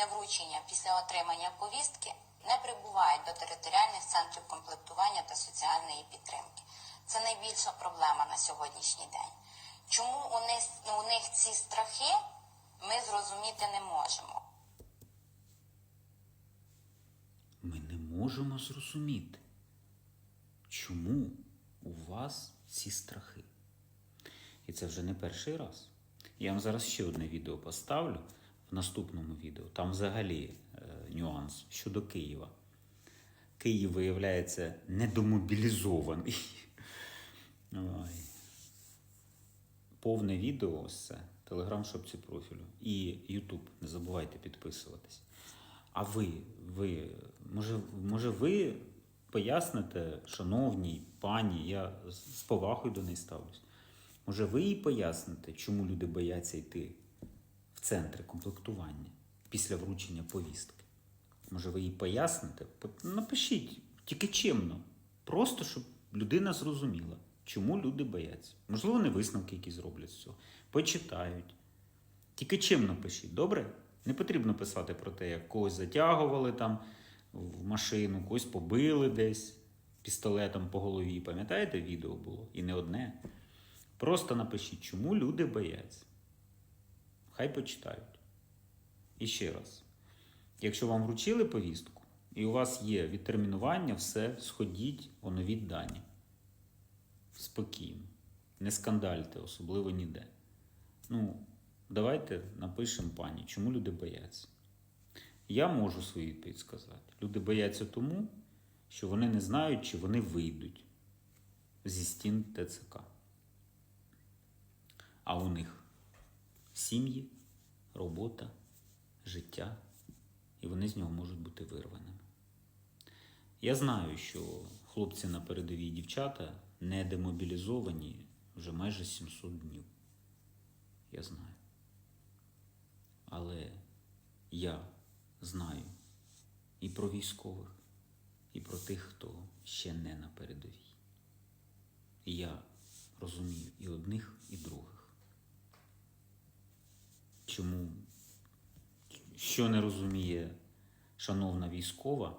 після вручення, після отримання повістки не прибувають до територіальних центрів комплектування та соціальної підтримки. Це найбільша проблема на сьогоднішній день. Чому у них, у них ці страхи ми зрозуміти не можемо. Ми не можемо зрозуміти, чому у вас ці страхи. І це вже не перший раз. Я вам зараз ще одне відео поставлю наступному відео. Там взагалі е, нюанс щодо Києва. Київ виявляється недомобілізований. Ой. Повне відео ось це. Телеграм шопці профілю. І Ютуб. Не забувайте підписуватись. А ви, ви, може, може, ви поясните, шановній пані, я з повагою до неї ставлюсь. Може, ви їй поясните, чому люди бояться йти в центри комплектування після вручення повістки? Може, ви їй поясните? Напишіть, тільки чимно. Просто, щоб людина зрозуміла, чому люди бояться. Можливо, вони висновки якісь зроблять з цього. Почитають. Тільки чимно пишіть, добре? Не потрібно писати про те, як когось затягували там в машину, когось побили десь пістолетом по голові. Пам'ятаєте, відео було? І не одне. Просто напишіть, чому люди бояться. Хай почитають. І ще раз. Якщо вам вручили повістку, і у вас є відтермінування, все, сходіть, оновіть дані. Спокійно. Не скандальте, особливо ніде. Ну, давайте напишемо пані, чому люди бояться. Я можу свою відповідь сказати. Люди бояться тому, що вони не знають, чи вони вийдуть зі стін ТЦК. А у них сім'ї, робота, життя, і вони з нього можуть бути вирваними. Я знаю, що хлопці на передовій дівчата не демобілізовані вже майже 700 днів. Я знаю. Але я знаю і про військових, і про тих, хто ще не на передовій. І я розумію і одних, і других. Чому, що не розуміє шановна військова,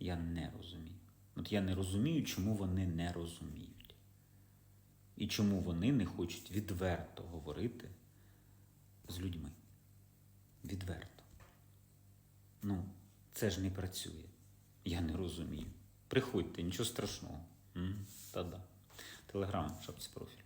я не розумію. От я не розумію, чому вони не розуміють. І чому вони не хочуть відверто говорити з людьми. Відверто. Ну, це ж не працює. Я не розумію. Приходьте, нічого страшного. Та-да. Телеграм, шапці профіль.